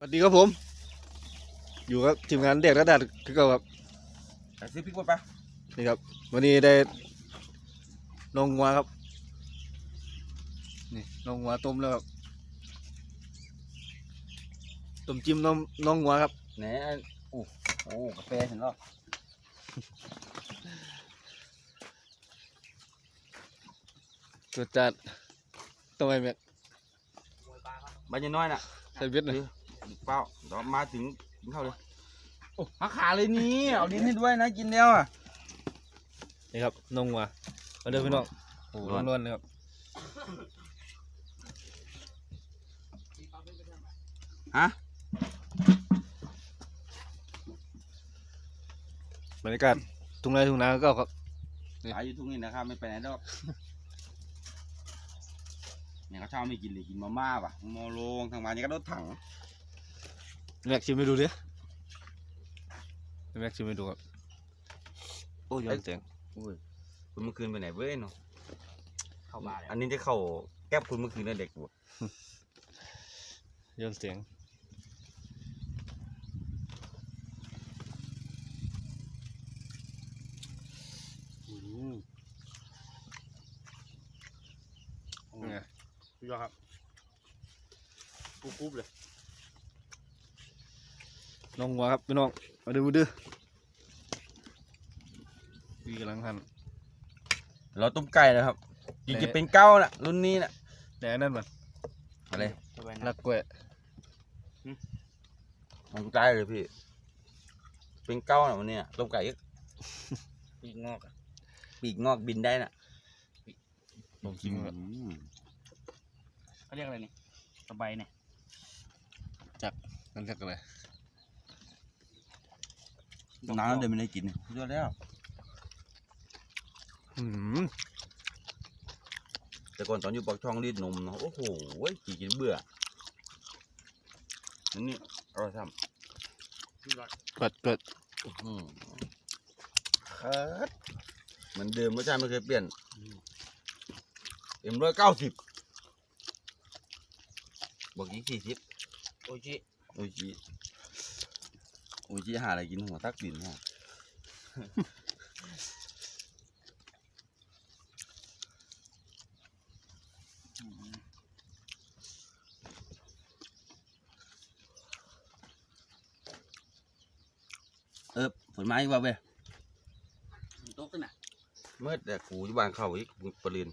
สวัสดีครับผม อยู่กับทีมงานเด็กระดับคือเก่าครับไปซื้อพริกบดปะนี่ครับ วันนี้ได้นงงัวครับ นี่นงงัวต้มแล้วครับต้มจิ้มน้องน้องงัวครับไหนอันโอ้โอ้กาแฟเห็นหรอตัวจัดต้มไอแม็กใบยังน้อยน่ะใส่เบ็ดหน่อย เปล่าเดี๋ยวมาถึงกินข้าวเลยโอ้หักขาเลยนี่เอาดินให้ด้วยนะกินแล้วอะนี่ครับนงงัวมาเด้อพี่น้องโอ้โหร้อนร้อนๆเลยครับฮะบรรยากาศทุ่งนาทุ่งนาก็ครับขายอยู่ทุ่งนี่นะครับ ไม่ไปไหนดอกเนี่ยเขาเช่าไม่กินเลยกินมาม่าป่ะมอโลงทางมานี่ก็รถถัง แม็กชิมให้ดูดิแม็กชิมให้ดูครับโอ้ยย้อนเสียงโอ้ยคุณเมื่อคืนไปไหนเว้ยเนาะเข้ามาแล้วอันนี้จะเข้าแก้บคุณเมื่อคืนน่ะเด็กบ่ย้อนเสียงเป็นไงสุดยอดครับปุ๊บปุ๊บเลย น้องงัวครับพี่น้องมาดูมาดูพี่กำลังหั่นเราต้มไก่นะครับจริงจะเป็นเก้าน่ะรุ่นนี้น่ะแต่อันนั่นมันอะไรสบายลันะกกล้วยของใจเลยพี่ เป็นเก้าน่ะวันเนี้ยต้มไก่อีกปีกงอกอะปีกงอกบินได้น่ะผมกินแบบเขาเรียกอะไรนี่สบายเนี่ยนั่นเรียกอะไร น้ำเดินไม่ได้กินเยอะแล้วอืมแต่ก่อนตอนอยู่ปากช่องรีดนมเนาะโอ้โหกี่กินเบื่อนั่นนี่อร่อยซ้สุดยอดเปิดเปิดำอื้อหือครับเหมือนเดิมรสชาติไม่เคยเปลี่ยนเอ็มร้อยเก้าสิบบอกกี่สี่สิบโอชิโอ้ยจีโอ้ยจีหาอะไรกินหัวตักดินฮะเออฝนมาอีกว่าเว้ยโต๊ะขึ้นอะเมื่อแต่กูอยู่บ้านเขาอีกปริน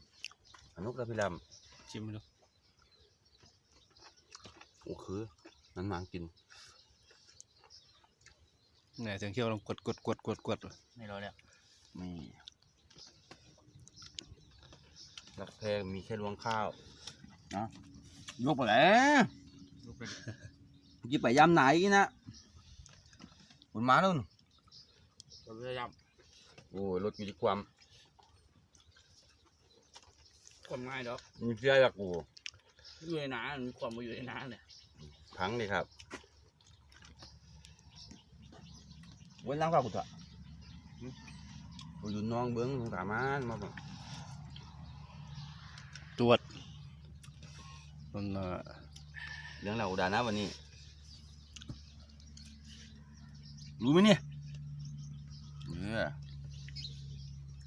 อนุกแล้วพี่ลชิมดูำโอ้คือ นั่นหมากิน เนี่ยเสียงเคี้ยวลองกดกดกดกดกดไม่รอแล้วนี่รักแพงมีแค่รวงข้าวนะยกไปแล้วลูกไปยี่ไปยามไหนนะบนมาแล้วนู่นเราพยายามโอ้ยรถมีความความง่ายเด้อมีเสื้อจากกูอยู่ในน้ำมีความมาอยู่ในน้ำเนี่ยพังเลยครับเว้นล้างข้าวกูเถอะกูอยู่น้องเบิ้งสงสารมันมาบอกตรวจมันอ่าเรื่องเราด่านะวันนี้ รู้ไหมเนี่ยเออ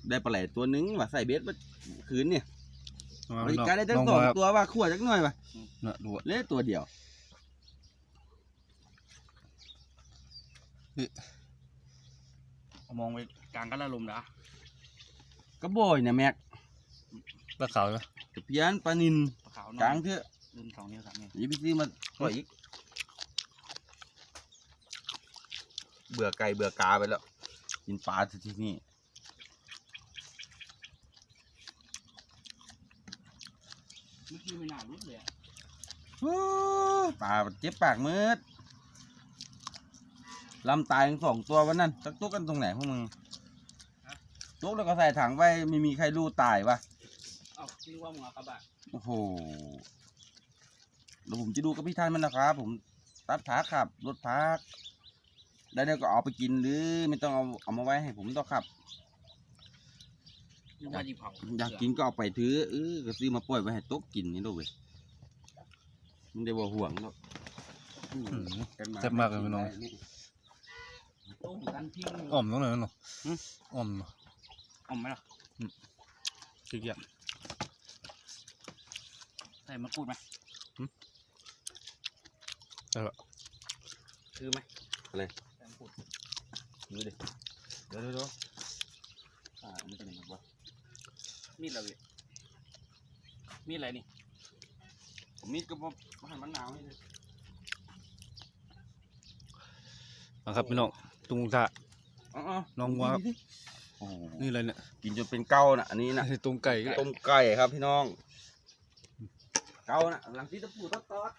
ได้ปลาไหลตัวหนึงว่าใส่เบ็ดมาคืนเนี่ยมาบริพี่น้การได้ทั้งน้สองงัวครับตัวว่าขวดจักหน่อยป่ะเนี่ยดูอะเหล่ตัวเดียวเอา มองไปกลางกันละลมนะกระบอกเนี่ยแม็กปลาขาวไหมตะเพียนปลานินปลาขาวกลางเถอะรุ่นสองนิ้วสามนิ้วอย่าไปซื้อมาปล่อยอีกเบื่อไก่เบื่อกาไปแล้ว กินปลาที่นี่เมื่อกี้ไม่น่ารุดเลยอะโอ้ปลาเจ็บปากมืด ลำตายทั้งสองตัววันนั้นตักตุกกันตรงไหนพวกมึงตุกแล้วก็ใส่ถังไว้ไม่มีใครรู้ตายวะเอ้าคิดว่ามึงเอากระบะโอ้โหเดี๋ยวผมจะดูกับพี่ท่านมันนะครับ ผมตัดพักขับรถพักได้แล้วก็เอาไปกินหรือไม่ต้องเอาเอามาไว้ให้ผมต้องขับ นึกว่าจีเผาอยากกินก็เอาไปถือเออก็ซื้อมาปล่อยไว้ให้ตกกินนี่ด้วยเว้ยมันได้บ่ห่วงหรอกแซ่บมากเลยพี่น้อง ต้มกันพิ้งอ่อมตรงไหนเนาะอ่อมเนาะอมไหมล่ะขี้เกียจใส่มะกรูดไหมใช่ปะคือไหมอะไรใส่มะกรูดดูดิเดี๋ยวเดี๋ยวเดี๋ยวอ่าอันนี้เป็นยังไงวะมีดอะไรพี่มีดอะไรนี่ผมมีดก็บ่บ่ให้มันหนาวให้เลยมาครับพี่น้อง ตุงท่าอ๋อน้องวัวครับโอ้โหนี่อะไรเนี่ยกินจนเป็นเก้าน่ะอันนี้น่ะตุงไก่ก็ต้มไก่ครับพี่น้อง เก้าน่ะหลังที่ตะปูตอดตอด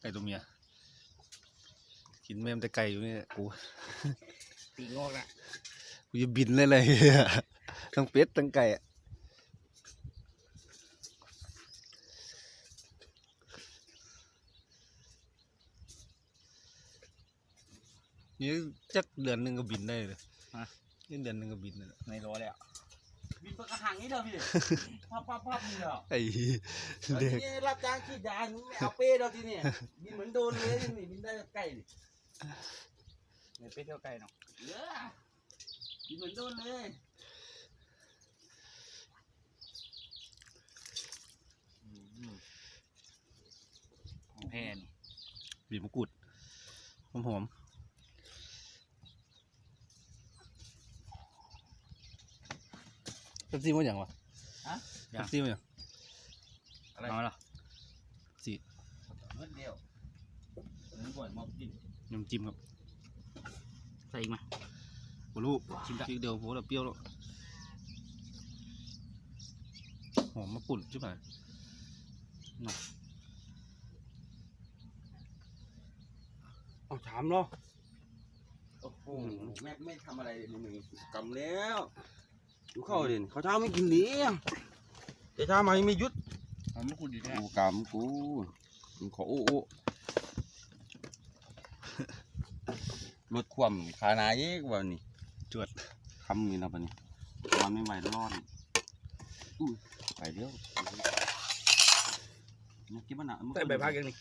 ไก่ตัวเมียกินแม่มแต่ไก่อยู่นี่กูปีกงอกนะกูจะบินเลยเลยทั้งเป็ดทั้งไก่อะ นี่จักเดือนหนึ่งก็บินได้เลยนี่เดือนหนึ่งก็บินเลยในร้อยเลยอะมีปากกระหังนี่เด้อพี่พับพับพับนี่เด้อไอ้อันเด็กนี้รับจ้างขีดยาหนูไม่เอาเป้ดอกที่นี่บินเหมือนโดนเลยนี่บินได้กับไก่นี่ในเป็ดเที่ยวไก่เนาะเด้อบินเหมือนโดนเลยของแพนบีบมะกรูดหอมหอม เป๊ปซี่มันอย่างวะเป๊ปซี่มันอย่างอะไรน้อยเหรอสี่เมื่อเดียวนึกว่ามากินน้ำจิ้มครับ ใส่อีกไหมบรู้ชิมละพริกเดียวโหแล้วเปรี้ยวแล้วหอมมะกรูดใช่ไหมเอาถามเนาะโอ้โหแม่ไม่ทำอะไรเลยมึงกำแล้ว ดูเข้าเด่นเขาเช้าไม่กินเลี้ยงแต่เช้ามายังไม่หยุดเอามะกรูดอยู่แท้กูกำกูมึงขอโอ้โอ้ลดความขาหนาเยกว่านี่จวดคำมีนะปะนี่วันไม่ไหวร้อนอุ้ยไปเดียวมากินมันหนาใส่ใบพักยังนี่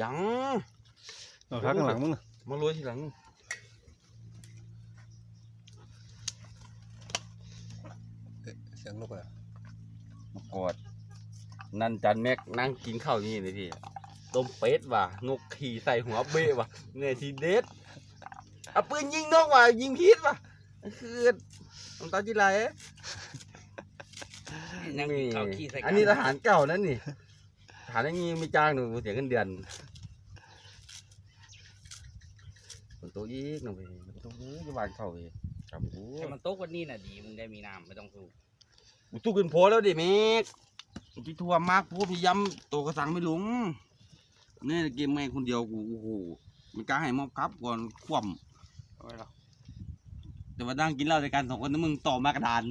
ยังเอาพักข้างหลังมึงน่ะมาโรยทีหลัง เสียงนกอะไร มากอด นั่นจันแม็กนั่งกินข้าวอย่างนี่เลยพี่ต้มเป็ดว่ะนกขี่ใส่หัวเบ้ว่ะเนี่ยทีเด็ดเอาปืนยิงนกว่ะยิงพิษว่ะคือน้ำตาจิไหลนั่งกินข้าวขี้ใส่กัอันนี้ทหารเก่านั่นนี่ทหารอย่างนี้ไม่จ้างหนูเสียเงินเดือนคนโตอีกหนูไปคนโตอีกจะวานเข้าไปครับโอ้ให้มันโต๊ะกว่านี้น่ะดีมึงได้มีน้ำไม่ต้องสูบกูตู้ขึ้นโพแล้วดิเมก พี่ทัวมากพูพี่ย้ำโตกระสังไม่หลงเนี่ยเกมแม่งคนเดียวกูโอ้โหมันกล้าให้มอบครับก่อนคว่เอาไว้หรอำแต่ว่านั่งกินเหล้าด้วยกันสองคนนั้นมึงต่อมากระดาน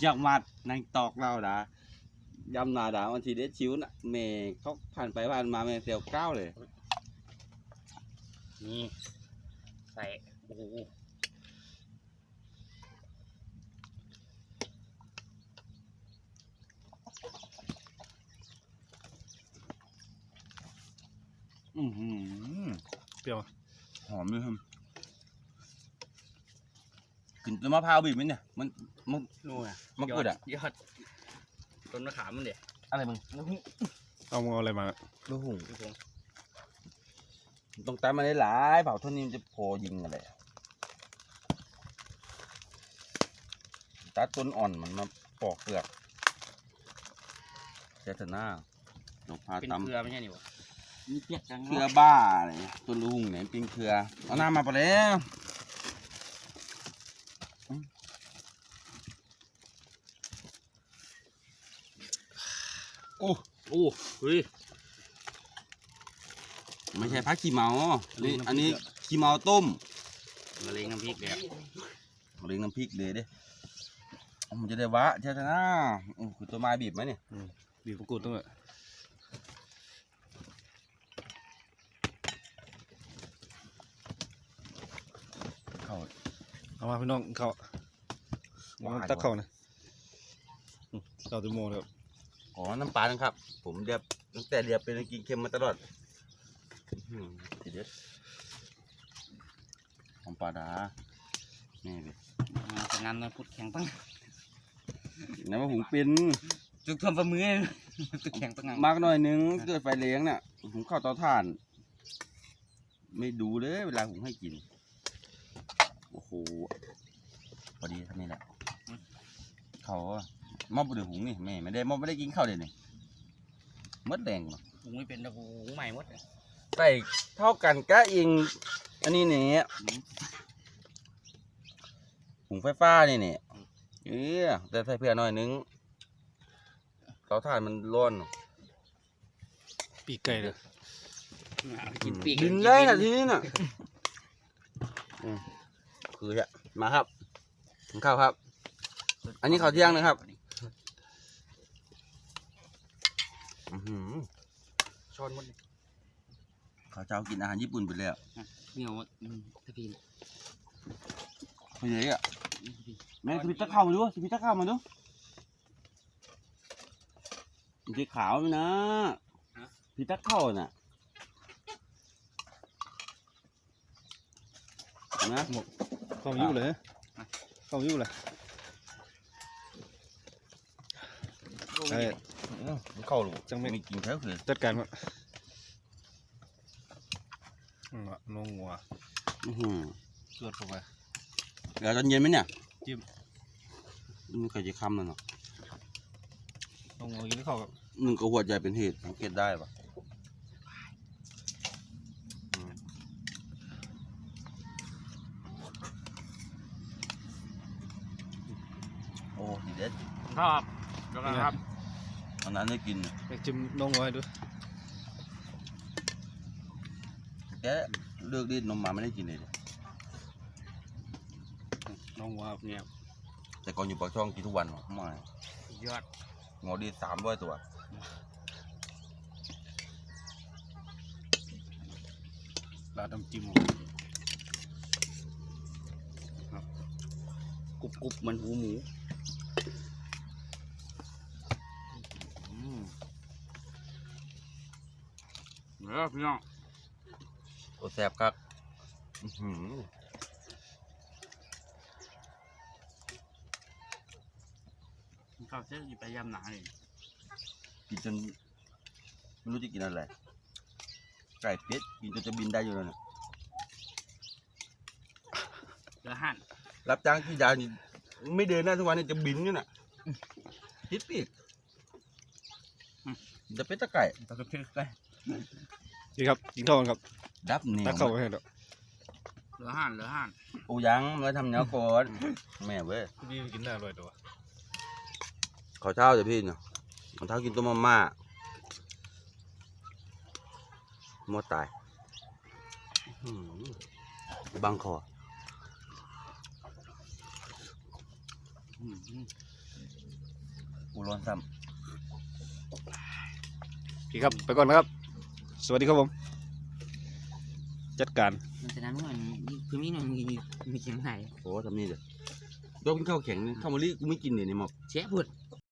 อยากมานั่งตอกเหล้าด่าย้ำหนาด่าวันทีเด็ดชิวน่ะเมย์เขาผ่านไปผ่านมาเมย์เสียวก้าวเลยนี่ใส่โอ้โห อือหือ เปรี้ยว หอมเลยครับกลิ่นต้นมะพร้าวบีบไหมเนี่ย มัน มัน นู่นอะมะกรูดอะ ยอดต้นมะขามมันเด็ดอะไรมึงลูกหูเอามึงเอาอะไรมาลูกหูพี่พงษ์ต้องตามมาได้หลายเผาเท่านี้มันจะโผล่ยิงอะไรอะตัดต้นอ่อนมันมาปอกเปลือกเจตนาลองพาเป็นตำ เกลือไม่ใช่นี่วะ มีเปียกจังเครือบ้าอะไรต้นลุงเนี่ยเป็นเครือเอาหน้ามาไปแล้วโอ้โอ้เฮ้ยไม่ใช่พักขี้เมานี่อันนี้ขี้เมาต้มมะเร็งน้ำพริกเลยอะเรียงน้ำพริกเลยเด้เอามันจะได้วะเจ้านะโอ้คือตัวไม้บีบไหมเนี่ยบีบมะกรูดต้องเลย เข้า เอามาพี่น้องเขาหวานตักเข้านะอืมเข้าตัวโมเลยครับอ๋อ น้ำปลานะครับ ผมเรียบตั้งแต่เรียบเป็นกินเค็มมาตลอดหือทีเด็ดของปลาดาแม่เลยมาทำงานนอนพุดแข็งปังน้ำว่าหุงเป็นจุกทำประมือตุกแข็งปังงังมากหน่อยนึงเกิดไฟเลี้ยงน่ะหุงข้าวเตาถ่าน ไม่ดูเลยเวลาหุงให้กิน โอ้โหพอดีเท่านี้แหละเขาอะมอบไปดูหุงนี่แม่ไม่ได้มอบไม่ได้กินข้าวเลยนี่มดแดงว่ะหุงไม่เป็นระบุหุงใหม่หมดเลยใส่เท่ากันก็เองอันนี้เนี่ยหุงไฟฟ้านี่เนี่ยเออแต่ใส่เพื่อหน่อยนึงเตาถ่านมันร้อนปีกไก่เลยกินปีกดินเลยนะทีนี้น่ะอืม คือจะมาครับกินข้าวครับ อันนี้ข้าวเที่ยงนะครับ อื้อหือช้อนหมดเลยข้าวเช้ากินอาหารญี่ปุ่นไปแล้วเหนียวอืมตะพีนเฮ้ยอะแม่สปิตตะข้าวมาดูสปิตตะข้าวมาดูมันสีขาวไหมนะสปิตตะข้าวน่ะเห็นะเข้ามาอ ยู่เลยเข้ามาอยู่เลยใช่มันเข้าหรือจังไม่ไม่กินแท้คือจัดการก่อนอืมอะน้องงัวอื้อหือจวดเข้าไปเดี๋ยวตอนเย็นไหมเนี่ยจิ้มมันเคยจะคำแล้วเนาะน้องงัวกินข้าวกับหนึ่งกระหัวใจเป็นเหตุสังเกตได้ปะอืมโอ้ดีเด็ด ครับแล้วกันครับอันนั้นได้กินอยากจิ้มน้องงัวให้ดูแกเลือกดิ้นนมมาไม่ได้กินเลยดิน้องงัวเนี่ยแต่ก่อนอยู่ปากช่องกินทุกวันหรอไม่ยอดงอดีสามร้อยตัวราดน้ำจิ้มกรุบกรุบเหมันหูหมูอืมเด้อพี่น้องโอ้แซ่บครับอื้อหือข้าวเส้นอยู่ไปยำหนาเลยกินจนไม่รู้จะกินอะไรไก่เป็ดกินจนจะบินได้อยู่แล้วเนี่ยเดือหั่นรับจ้างที่ยาวนี่ไม่เดินได้ทุกวันนี้จะบินอยู่น่ะทิศปีกจะเป็นตะไก่ตะกะเพราไก่ นี่ครับกินข้าวกันครับดับเหนียตักวเข้าไปให้ดอกเหลือหั่นเหลือหั่นโอ้ยังมาทำเนื้อก่อนแม่เว้ยพี่กินได้อร่อยตัวขอเช้าเดี๋ยวพี่เนาะขอเช้ากินต้มมาม่าหมดตายอื้อหือบางคออืมอืมกูร้อนซ้พี่ครับ ไปก่อนนะครับ สวัสดีครับผม จัดการมันจะนั้นหน่อยนี่คือมีหน่อยมีมีเขียงไหนำโอ้ทำนี่เดี๋ยวยกกินข้าวแข็งนี่ข้าวมะลิกูไม่กินเลยนี่หมอกเชฟพุด